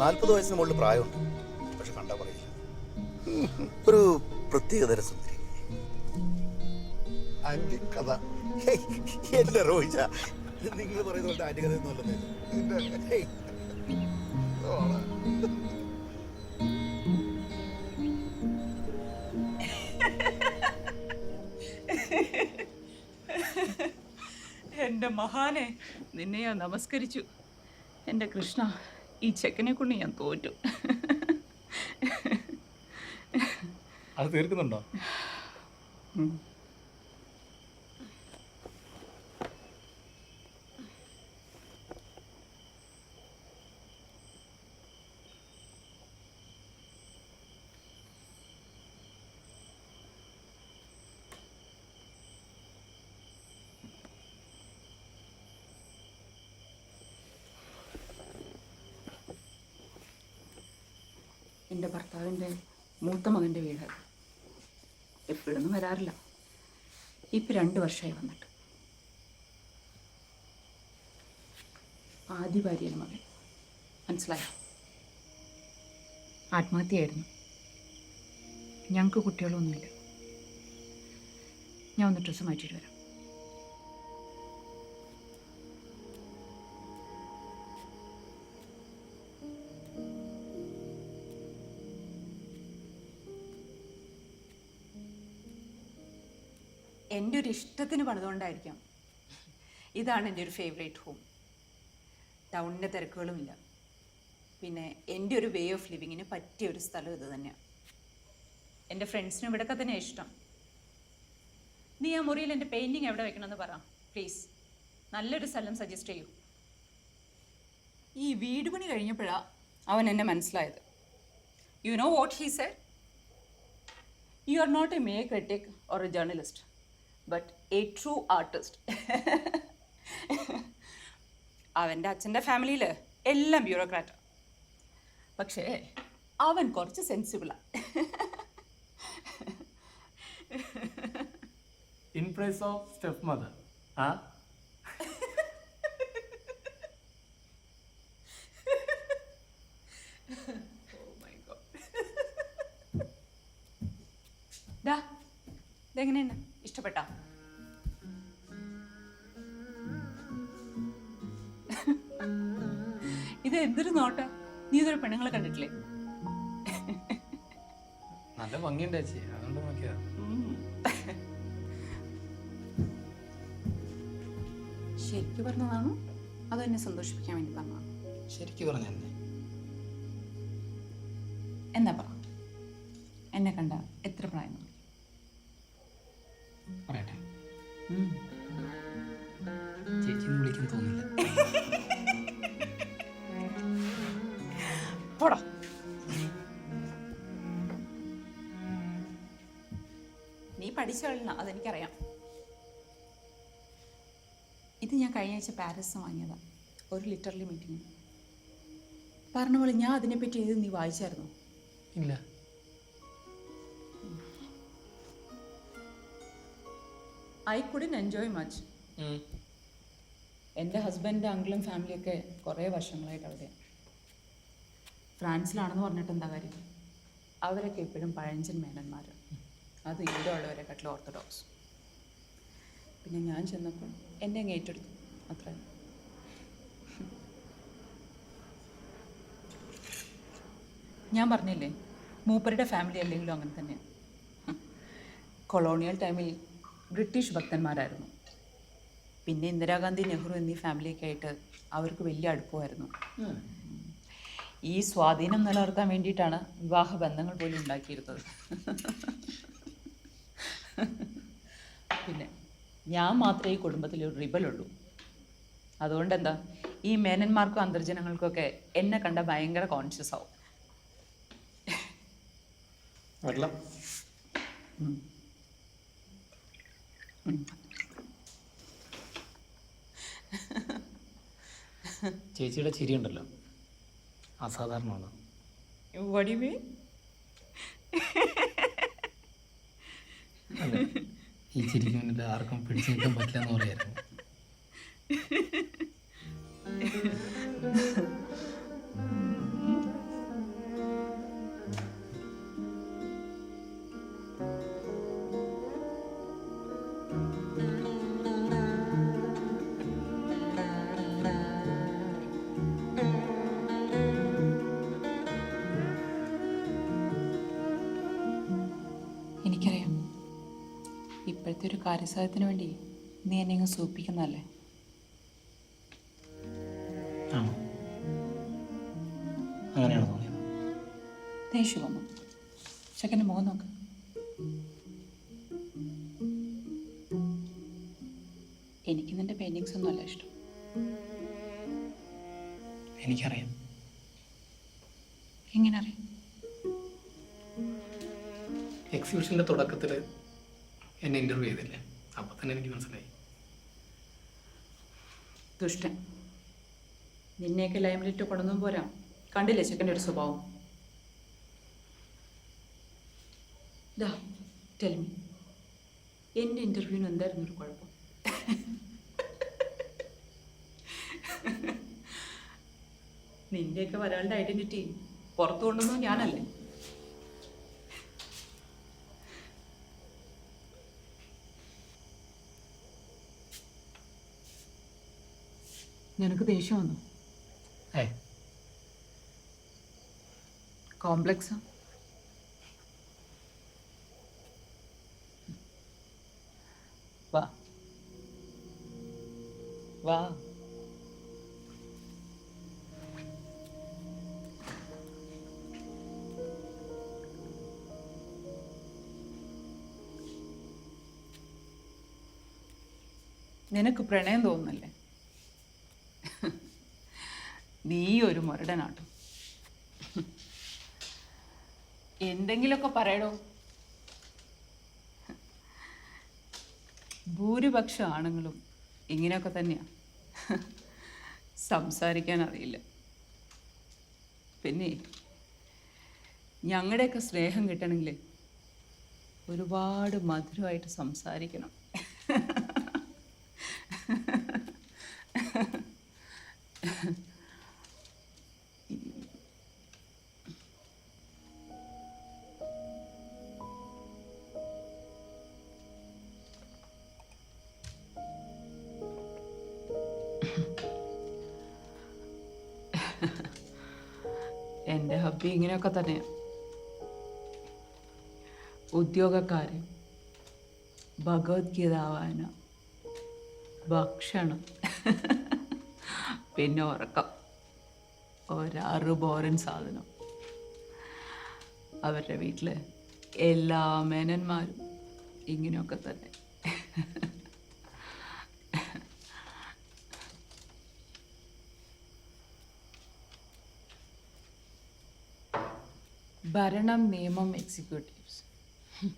നാൽപ്പത് വയസ്സിന് മുകളിൽ പ്രായമുണ്ട്. പക്ഷെ കണ്ടാ പറയില്ല. ഒരു പ്രത്യേകതര സുന്ദരി. കഥ എന്റെ റോയിച്ച നിങ്ങൾ പറയുന്ന പോലത്തെ ആന്റി അല്ലെന്നേ. ഇതിന്റെ എന്റെ മഹാനെ നിന്നെ ഞാൻ നമസ്കരിച്ചു. എന്റെ കൃഷ്ണ ഈ ചെക്കനെ കൊണ്ട് ഞാൻ തോറ്റു. അത് തീർക്കുന്നുണ്ടോ? എന്റെ ഭർത്താവിന്റെ മൂത്ത മകന്റെ വീട്. എപ്പോഴൊന്നും വരാറില്ല. ഇപ്പം രണ്ട് വർഷമായി വന്നിട്ട്. ആദ്യ ഭാര്യയുടെ മകൻ. മനസ്സിലായോ? ആത്മഹത്യയായിരുന്നു. ഞങ്ങൾക്ക് കുട്ടികളൊന്നുമില്ല. ഞാൻ ഒന്ന് ഡ്രസ്സ് മാറ്റിയിട്ട് വരാം. എന്റെ ഒരു ഇഷ്ടത്തിന് പണിതുകൊണ്ടായിരിക്കാം. ഇതാണ് എന്റെ ഒരു ഫേവറേറ്റ് ഹോം ടൗണിന്റെ തിരക്കുകളുമില്ല. പിന്നെ എന്റെ ഒരു വേ ഓഫ് ലിവിങ്ങിന് പറ്റിയ ഒരു സ്ഥലം ഇത് തന്നെയാണ് എന്റെ ഫ്രണ്ട്സിനും ഇവിടെയൊക്കെ തന്നെ ഇഷ്ടം. നീ ആ മുറിയിൽ എന്റെ പെയിന്റിങ് എവിടെ വെക്കണമെന്ന് പറ പ്ലീസ് നല്ലൊരു സ്ഥലം സജസ്റ്റ് ചെയ്യൂ. ഈ വീട് പണി കഴിഞ്ഞപ്പോഴാണ് അവൻ എന്നെ മനസ്സിലായത്. You know what he said you are not a mere critic or a journalist but a true artist അവന്റെ അച്ഛന്റെ ഫാമിലിയിൽ എല്ലാം ബ്യൂറോക്രാറ്റ് പക്ഷേ അവൻ കുറച്ച് സെൻസിബിളാണ് in price of stepmother ആ? എങ്ങനെയാണ് ഇതെങ്ങനെയാണ് ഇഷ്ടപ്പെട്ടോ? ഇത് എന്തൊരു നോട്ട? നീ ഇതൊരു പെണ്ണുങ്ങളെ കണ്ടിട്ടില്ലേ? നല്ല ഭംഗിയുണ്ട് ചേച്ചി. അതുകൊണ്ട് നോക്കിയാ ശരിക്കു പറഞ്ഞതാണോ? അതോ എന്നെ സന്തോഷിപ്പിക്കാൻ വേണ്ടി പറഞ്ഞതാണോ? ശരിക്കു പറഞ്ഞു എന്നാ. പറ. എന്നെ കണ്ട എത്ര പ്രായം ഉം. ചേച്ചി വിളിക്കാൻ തോന്നില്ല പോടാ. നീ പഠിച്ചോളണം അതെനിക്കറിയാം. ഇത് ഞാൻ കഴിഞ്ഞ ആഴ്ച പാരീസ് വാങ്ങിയതാ. ഒരു ലിറ്റർലി മീറ്റിംഗ്. പറഞ്ഞ പോലെ ഞാൻ അതിനെപ്പറ്റി എഴുതി നീ വായിച്ചായിരുന്നു? ഇല്ല. ഐ കുഡിൻ എൻജോയ് മച്ച് എന്റെ ഹസ്ബൻഡ് അങ്കിളും ഫാമിലിയൊക്കെ കുറേ വർഷങ്ങളായിട്ട് അവിടെ. ഫ്രാൻസിലാണെന്ന് പറഞ്ഞിട്ട് എന്താ കാര്യം? അവരൊക്കെ ഇപ്പോഴും പഴഞ്ചൻ മേനന്മാർ. അത് ഇവിടെ ഉള്ളവരെക്കാട്ടിൽ ഓർത്തഡോക്സ് പിന്നെ ഞാൻ ചെന്നപ്പോൾ എന്നെ അങ്ങ് ഏറ്റെടുത്തു. അത്ര. ഞാൻ പറഞ്ഞില്ലേ മൂപ്പരുടെ ഫാമിലി അല്ലെങ്കിലും അങ്ങനെ തന്നെയാണ് കൊളോണിയൽ ടൈമിൽ ബ്രിട്ടീഷ് ഭക്തന്മാരായിരുന്നു. പിന്നെ ഇന്ദിരാഗാന്ധി നെഹ്റു എന്നീ ഫാമിലിയൊക്കെ ആയിട്ട് അവർക്ക് വലിയ അടുപ്പമായിരുന്നു. ഈ സ്വാധീനം നിലനിർത്താൻ വേണ്ടിയിട്ടാണ് വിവാഹ ബന്ധങ്ങൾ പോലും ഉണ്ടാക്കിയിരുന്നത്. പിന്നെ ഞാൻ മാത്രമേ ഈ കുടുംബത്തിൽ ഒരു റിബലുള്ളൂ അതുകൊണ്ട് എന്താ ഈ മേനന്മാർക്കും അന്തർജനങ്ങൾക്കൊക്കെ എന്നെ കണ്ട ഭയങ്കര കോൺഷ്യസ് ആവും. ചേച്ചിയുടെ ചിരി ഉണ്ടല്ലോ. അസാധാരണമാണ്. ഈ ചിരിക്ക് മുന്നിൽ ആർക്കും പിടിച്ചു നിൽക്കാൻ പറ്റില്ല എന്ന് പറയായിരുന്നു. കാര്യസാധ്യത്തിന് വേണ്ടി നീ എന്നെ ഇങ്ങ് സൂപ്പിക്കുന്നതല്ലേ? അങ്ങനെയാണ് തോന്നിയത്? ദേഷ്യം വന്നു ചെക്കന്റെ മുഖം നോക്ക്. എനിക്ക് നിന്റെ പെയിന്റിങ്സ് ഒന്നും അല്ല ഇഷ്ടം. എനിക്കറിയാം. എങ്ങനെ അറിയാം എക്സിബിഷന്റെ തുടക്കത്തിൽ എന്നെ ഇന്റർവ്യൂ ചെയ്തില്ലേ. അപ്പം തന്നെ എനിക്ക് മനസ്സിലായി. ദുഷ്ടൻ നിന്നെയൊക്കെ ലൈംലിറ്റ് കൊണ്ടൊന്നും പോരാ. കണ്ടില്ലേ ചെക്കന്റെ ഒരു സ്വഭാവം? ദാ ടെൽമി എന്റെ ഇന്റർവ്യൂവിന് എന്തായിരുന്നു ഒരു കുഴപ്പം? നിന്റെയൊക്കെ ഒരാളുടെ ഐഡന്റിറ്റി പുറത്തു കൊണ്ടുവന്നു ഞാനല്ലേ? നിനക്ക് ദേഷ്യം വന്നു. ഏ? കോംപ്ലക്സ്. വാ. വാ. നിനക്ക് പ്രണയം തോന്നുന്നല്ലേ? നീ ഒരു മുരടനാട്ടു എന്തെങ്കിലുമൊക്കെ പറയടോ. ഭൂരിപക്ഷം ആണുങ്ങളും ഇങ്ങനെയൊക്കെ തന്നെയാ. സംസാരിക്കാൻ അറിയില്ല പിന്നെ ഞങ്ങളുടെയൊക്കെ സ്നേഹം കിട്ടണമെങ്കിൽ ഒരുപാട് മധുരമായിട്ട് സംസാരിക്കണം. എന്റെ ഹബ്ബി ഇങ്ങനെയൊക്കെ തന്നെയാണ് ഉദ്യോഗക്കാരൻ ഭഗവത്ഗീത വായന ഭക്ഷണം പിന്നെ ഉറക്കം. ഒരാറ് ബോറൻ സാധനം. അവരുടെ വീട്ടിൽ എല്ലാ മേനന്മാരും ഇങ്ങനെയൊക്കെ തന്നെ. ഭരണം നിയമം എക്സിക്യൂട്ടീവ്സ്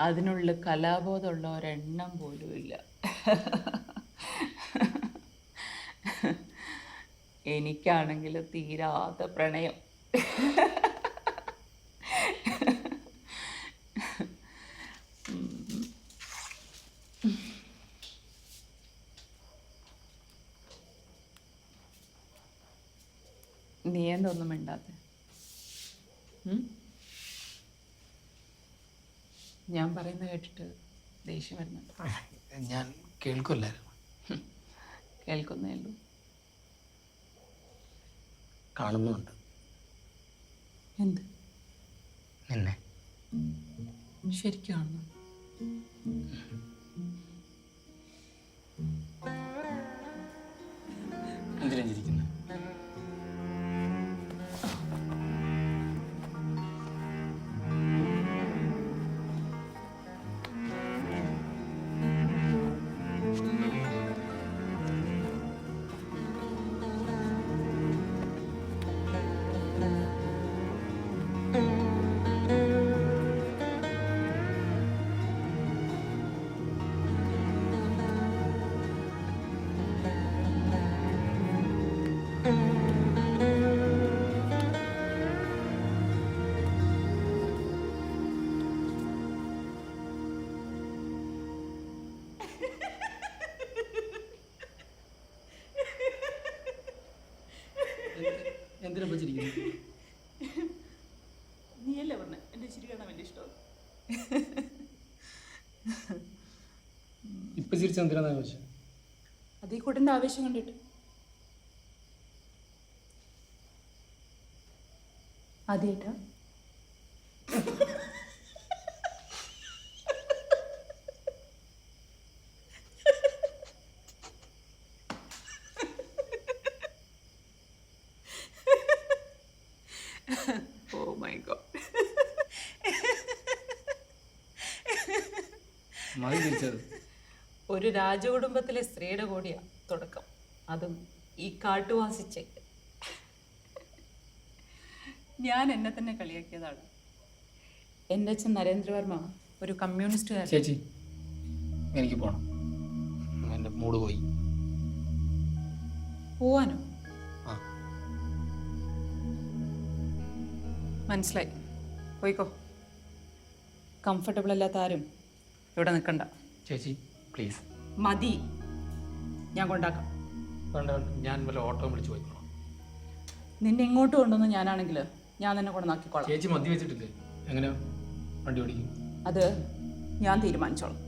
അതിനുള്ള കലാബോധമുള്ള ഒരെണ്ണം പോലും ഇല്ല. എനിക്കാണെങ്കിൽ തീരാത്ത പ്രണയം. ഞാൻ പറയുന്നത് കേട്ടിട്ട് ദേഷ്യം വരുന്നുണ്ട്. ഞാൻ കേൾക്കില്ലായിരുന്നു. കേൾക്കുന്നേ ഉള്ളൂ. കാണുന്നുണ്ട് എന്ത്? എന്നെ ശരിക്കാണെന്ന് എന്തിനാ Mm. എന്തിനാ ഇപ്പൊ ചിരിക്കുന്നത് നീയല്ലേ പറഞ്ഞ? എന്റെ ചിരി കാണാൻ വലിയ ഇഷ്ടം? ഇപ്പൊ ചിരിച്ച എന്തിനാ ചോദിച്ചത് അത് ഈ കൂട്ടന്റെ ആവേശം കണ്ടിട്ട്. ആദ്യമായിട്ടാ മതി തിരിച്ചത് ഒരു രാജകുടുംബത്തിലെ സ്ത്രീയുടെ കൂടിയാ തുടക്കം. അതും ഈ കാട്ടുവാസിച്ചേക്ക് ഞാൻ എന്നെ തന്നെ കളിയാക്കിയതാണ്. എന്റെ അച്ഛൻ നരേന്ദ്രവർമ്മ ഒരു കമ്മ്യൂണിസ്റ്റ് ചേച്ചി എനിക്ക് പോണം. എന്റെ മൂഡ് പോയി. പോവാനോ? മനസ്സിലായി. പോയിക്കോ. കംഫർട്ടബിൾ അല്ലാത്ത ആരും ഇവിടെ നിൽക്കണ്ട. ചേച്ചി പ്ലീസ് മതി. ഞാൻ കൊണ്ടാക്കാം. വേണ്ട വേണ്ട. ഞാൻ വല്ല ഓട്ടോ വിളിച്ച് പോയിക്കോളാം. നിന്നെ ഇങ്ങോട്ട് കൊണ്ടുവന്ന് ഞാനാണെങ്കിൽ ഞാൻ നിന്നെ കൊണ്ടുവന്നാക്കിക്കോളാം ചേച്ചി മദ്യ വെച്ചിട്ടില്ലേ? എങ്ങനെയാ? വണ്ടി ഓടിക്കും. അത് ഞാൻ തീരുമാനിച്ചോളാം.